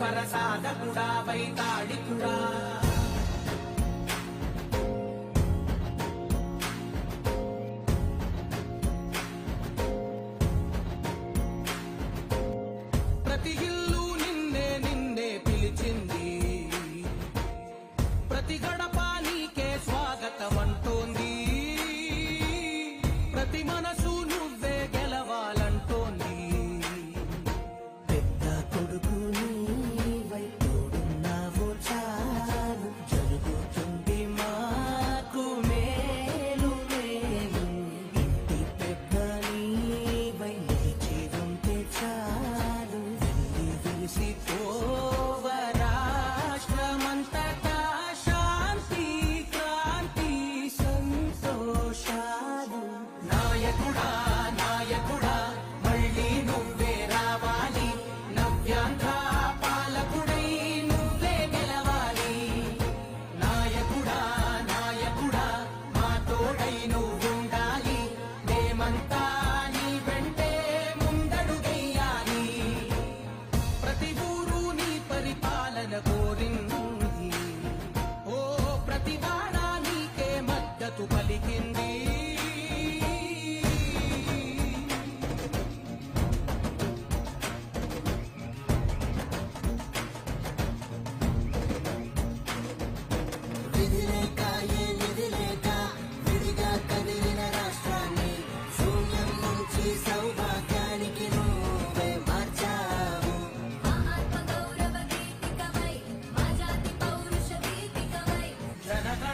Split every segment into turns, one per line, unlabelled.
పరసాదకుడా వైతాళికుడా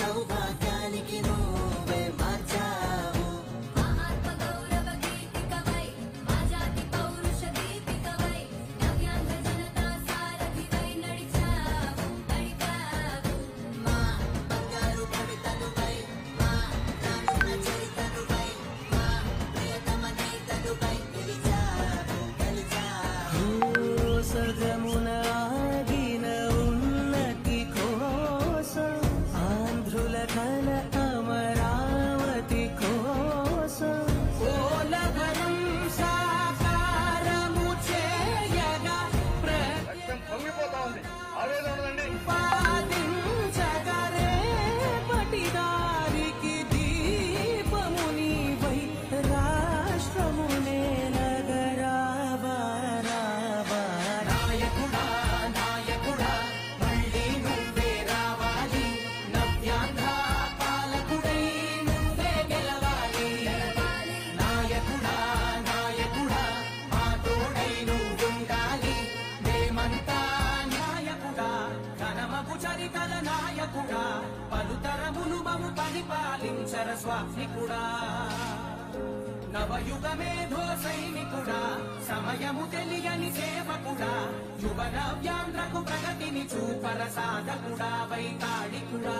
over. సాధికుడా నవయుగ మేధో సైనికుడా సమయము తెలియని సేవకుడా యువ నవ్యాంధ్రకు ప్రగతిని చూపర సాధకుడా వైతాడికుడా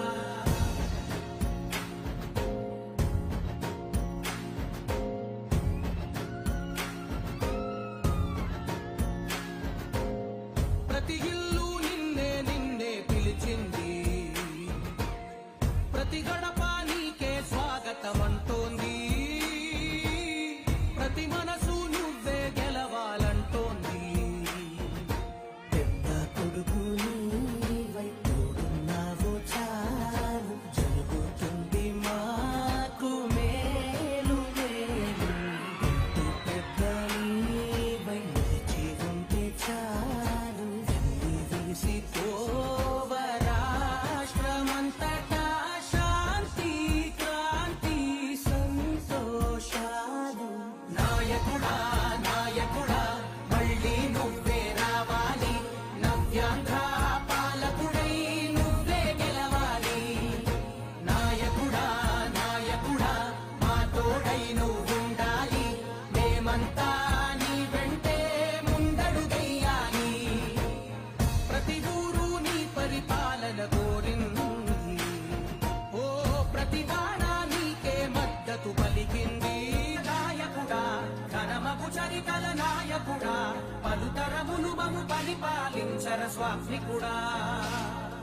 that's why i'm